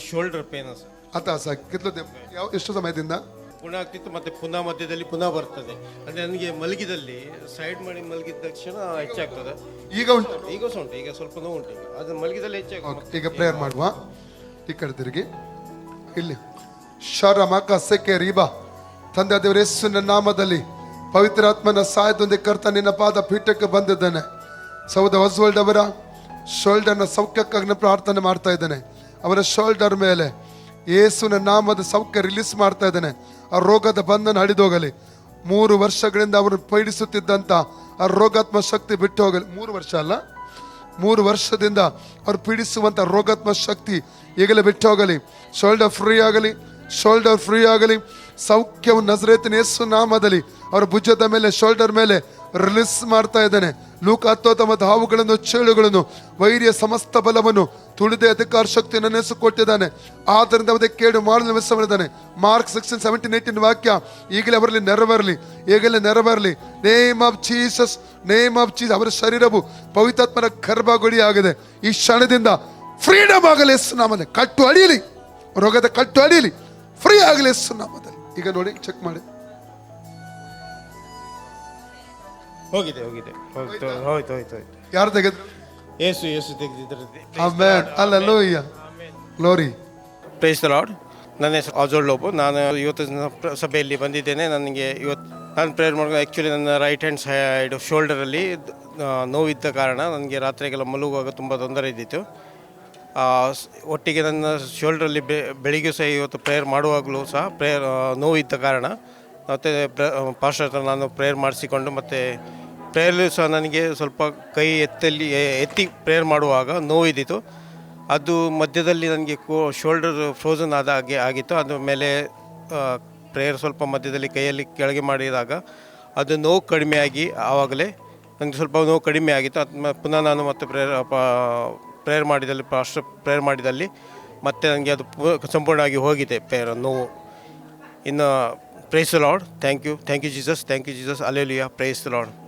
Shoulder pain sir ಆತ ಯಾವ ಎಷ್ಟು ಸಮಯದಿಂದ? ಪುನಃ ಆಗ್ತಿತ್ತು ಮತ್ತೆ ಪುನಃ ಮಧ್ಯದಲ್ಲಿ ಪುನಃ ಬರ್ತದೆ. ಅಂದ್ರೆ ನನಗೆ ಮಲಗಿದಲ್ಲಿ ಸೈಡ್ ಮಾಡಿ ಮಲಗಿದ ತಕ್ಷಣ ಹೆಚ್ಚಾಗ್ತದೆ. ಈಗ ಉಂಟು. ಈಗ ಸಹ ಉಂಟು. ಈಗ ಸ್ವಲ್ಪ ನೋವು ಉಂಟು ಈಗ. ಅದು ಮಲಗಿದಲ್ಲಿ ಹೆಚ್ಚಾಗ್ತದೆ. ಈಗ ಪ್ರೇಯರ್ ಮಾಡುವ. ಈ ಕಡೆ ತಿರುಗಿ. ಇಲ್ಲಿ. ಶರ ಮಕ ಸೆಕೆ ರೀಬಾ. ತಂದೆ ದೇವರ ಯೇಸುವಿನ ನಾಮದಲ್ಲಿ ಪವಿತ್ರಾತ್ಮನ ಸಹಾಯದೊಂದಿಗೆ ಕರ್ತ ನಿನ್ನ ಪಾದ ಪೀಠಕ್ಕೆ ಬಂದಿದ್ದಾನೆ. ಸೌದ ಹೊಸವಲ್ಡ್ ಅವರ ಶೋಲ್ಡರ್ನ ಸೌಖ್ಯಕ್ಕಾಗಿ ಪ್ರಾರ್ಥನೆ ಮಾಡ್ತಾ ಇದ್ದೇನೆ. ಅವರ ಶೋಲ್ಡರ್ ಮೇಲೆ ಯೇಸುವಿನ ನಾಮದ ಸೌಖ್ಯ ರಿಲೀಸ್ ಮಾಡ್ತಾ ಇದ್ದೇನೆ. ಆ ರೋಗದ ಬಂಧನ ಹಡಿದೋಗಲಿ ಮೂರು ವರ್ಷಗಳಿಂದ ಅವರು ಪೀಡಿಸುತ್ತಿದ್ದಂತ ಆ ರೋಗಾತ್ಮ ಶಕ್ತಿ ಬಿಟ್ಟು ಹೋಗಲಿ. ಮೂರು ವರ್ಷ ಅಲ್ಲ? ಮೂರು ವರ್ಷದಿಂದ ಅವ್ರು ಪೀಡಿಸುವಂತ ರೋಗಾತ್ಮ ಶಕ್ತಿ ಈಗಲೇ ಬಿಟ್ಟು ಹೋಗಲಿ. ಶೋಲ್ಡರ್ ಫ್ರೀ ಆಗಲಿ. ಶೋಲ್ಡರ್ ಫ್ರೀ ಆಗಲಿ. ಸೌಖ್ಯವು ನಜರೇತಿನ ಯೇಸು ನಾಮದಲ್ಲಿ ಅವರ ಭುಜದ ಮೇಲೆ, ಶೋಲ್ಡರ್ ಮೇಲೆ ರಿಲೀಸ್ ಮಾಡ್ತಾ ಇದ್ದಾನೆ. ಲೂಕ ತಮ್ಮ ಹಾವುಗಳನ್ನು, ಚೇಳುಗಳನ್ನು, ವೈರ್ಯ ಸಮಸ್ತ ಬಲವನ್ನು ತುಳಿದೆ ಅಧಿಕಾರ ಶಕ್ತಿಯನ್ನು ನೆನೆಸು ಕೊಟ್ಟಿದ್ದಾನೆ ಆದ್ದರಿಂದ ಅವರಿಗೆ ಕೇಡು ಮಾಡಲು ಮಾಡಿದ್ದಾನೆ ಮಾರ್ಕ್ ಸೆಕ್ಷನ್ ಸೆವೆಂಟೀನ್, ಏಯ್ಟೀನ್ ವಾಕ್ಯ, ಈಗಲೇ ಅವರಲ್ಲಿ ನೆರವರಲಿ, ಈಗಲೇ ನೆರವರಲಿ. Name of Jesus name of Jesus ಅವರ ಶರೀರವು ಪವಿತ್ರಾತ್ಮನ ಗರ್ಭಗುಡಿ ಆಗಿದೆ ಈ ಕ್ಷಣದಿಂದ ಫ್ರೀಡಮ್ ಆಗಲಿ ಎಸ್ ನಾಮದಲ್ಲಿ. ಕಟ್ಟು ಅಡಿಯಲಿ ರೋಗದ ಕಟ್ಟು ಅಡಿಯಲಿ ಫ್ರೀ ಆಗಲಿ ಎಸ್ ನಾಮದಲ್ಲಿ. ಈಗ ನೋಡಿ ಚೆಕ್ ಮಾಡಿ. ಹೋಗಿದೆ ಹೋಗಿದೆ. ಹೋಯ್ತು ಹೋಯ್ತು? ಹೋಯ್ತು ಹೋಯ್ತು ಯಾರು ತೆಗೆದ್ರು? Yesu Yesu ತೆಗೆದಿದ್ರದ್ದು amen glory praise praise Lord ನನ್ನ ಹೆಸರು ಅಜೋಳ್ ಲೋಬು. ನಾನು ಇವತ್ತು ನ- ಸಭೆಯಲ್ಲಿ ಬಂದಿದ್ದೇನೆ. ನನಗೆ ಇವತ್ತು ನಾನು ಪ್ರೇಯರ್ ಮಾಡ್ಕೊಂಡು ಆ್ಯಕ್ಚುಲಿ ನನ್ನ ರೈಟ್ ಹ್ಯಾಂಡ್ ಸೈಡ್ ಶೋಲ್ಡರಲ್ಲಿ ನೋವಿದ್ದ ಕಾರಣ ನನಗೆ ರಾತ್ರಿಗೆಲ್ಲ ಮಲಗುವಾಗ ತುಂಬ ತೊಂದರೆ ಇದ್ದಿತ್ತು. ಆ, ಸ್- ಒಟ್ಟಿಗೆ ನನ್ನ ಶೋಲ್ಡ್ರಲ್ಲಿ ಬೆ ಬೆಳಿಗ್ಗೆ ಸಹ ಇವತ್ತು ಪ್ರೇಯರ್ ಮಾಡುವಾಗಲೂ ಸಹ ಪ್ರೇಯರ್ ನೋವಿದ್ದ ಕಾರಣ ಮತ್ತು ಪಾಸ್ಟರ್ ಹತ್ರ ನಾನು ಪ್ರೇಯರ್ ಮಾಡಿಸಿಕೊಂಡು ಮತ್ತು ಪ್ರೇಯರ್ ಸಹ ನನಗೆ ಸ್ವಲ್ಪ ಕೈ ಎತ್ತಲ್ಲಿ ಎತ್ತಿ ಪ್ರೇಯರ್ ಮಾಡುವಾಗ ನೋವಿದ್ದಿತ್ತು ಅದು ಮಧ್ಯದಲ್ಲಿ ನನಗೆ ಕೋ ಶೋಲ್ಡರ್ ಫ್ರೋಝನ್ ಆದ ಹಾಗೆ ಆಗಿತ್ತು. ಅದ್ರ ಮೇಲೆ ಪ್ರೇಯರ್ ಸ್ವಲ್ಪ ಮಧ್ಯದಲ್ಲಿ ಕೈಯಲ್ಲಿ ಕೆಳಗೆ ಮಾಡಿದಾಗ ಅದು ನೋವು ಕಡಿಮೆಯಾಗಿ ಆವಾಗಲೇ ನನಗೆ ಸ್ವಲ್ಪ ನೋವು ಕಡಿಮೆ ಆಗಿತ್ತು. ಅದು ಪುನಃ ನಾನು ಮತ್ತೆ ಪ್ರೇಯರ್ ಪ್ರೇಯರ್ ಮಾಡಿದಲ್ಲಿ ಪಾಸ್ಟರ್ ಪ್ರೇಯರ್ ಮಾಡಿದಲ್ಲಿ ಮತ್ತೆ ನನಗೆ ಅದು ಸಂಪೂರ್ಣವಾಗಿ ಹೋಗಿದೆ ಪ್ರೇಯರ್ ನೋವು. ಇನ್ನು Praise the Lord. Thank you. Thank you, Jesus. Thank you, Jesus. Alleluia. Praise the Lord.